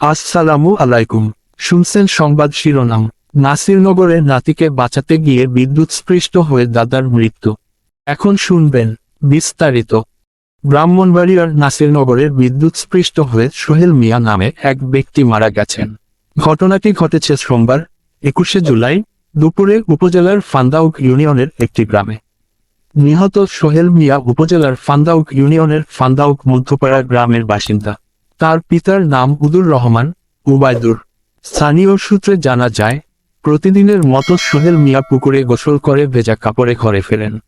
আসসালামু আলাইকুম। শুনছেন সংবাদ শিরোনাম। নাসিরনগরে নাতিকে বাঁচাতে গিয়ে বিদ্যুৎস্পৃষ্ট হয়ে দাদার মৃত্যু। এখন শুনবেন বিস্তারিত। ব্রাহ্মণবাড়িয়ার নাসিরনগরের বিদ্যুৎস্পৃষ্ট হয়ে সোহেল মিয়া নামে এক ব্যক্তি মারা গেছেন। ঘটনাটি ঘটেছে সোমবার, একুশে জুলাই, দুপুরে উপজেলার ফান্দাউক ইউনিয়নের একটি গ্রামে। নিহত সোহেল মিয়া উপজেলার ফান্দাউক ইউনিয়নের ফান্দাউক মধ্যপাড়া গ্রামের বাসিন্দা। তার পিতার নাম উদুর রহমান, উবায়দুর। স্থানীয় সূত্রে জানা যায়, প্রতিদিনের মতো সোহেল মিয়া পুকুরে গোসল করে ভেজা কাপড়ে ঘরে ফেরেন।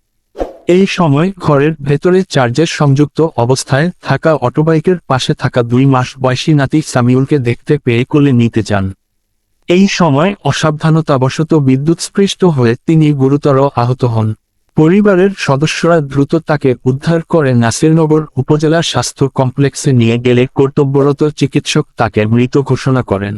এই সময় ঘরের ভেতরে চার্জের সংযুক্ত অবস্থায় থাকা অটোবাইকের পাশে থাকা দুই মাস বয়সী নাতি সামিউলকে দেখতে পেয়ে কোলে নিতে যান। এই সময় অসাবধানতাবশত বিদ্যুৎস্পৃষ্ট হয়ে তিনি গুরুতর আহত হন। পরিবারের সদস্যরা দ্রুত তাকে উদ্ধার করে নাসিরনগর উপজেলা স্বাস্থ্য কমপ্লেক্সে নিয়ে গেলে কর্তব্যরত চিকিৎসক তাকে মৃত ঘোষণা করেন।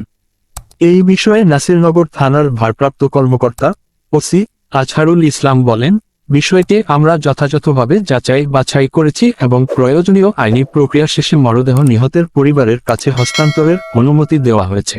এই বিষয়ে নাসিরনগর থানার ভারপ্রাপ্ত কর্মকর্তা ওসি আজহারুল ইসলাম বলেন, বিষয়টি আমরা যথাযথভাবে যাচাই বাছাই করেছি এবং প্রয়োজনীয় আইনি প্রক্রিয়া শেষে মরদেহ নিহতের পরিবারের কাছে হস্তান্তরের অনুমতি দেওয়া হয়েছে।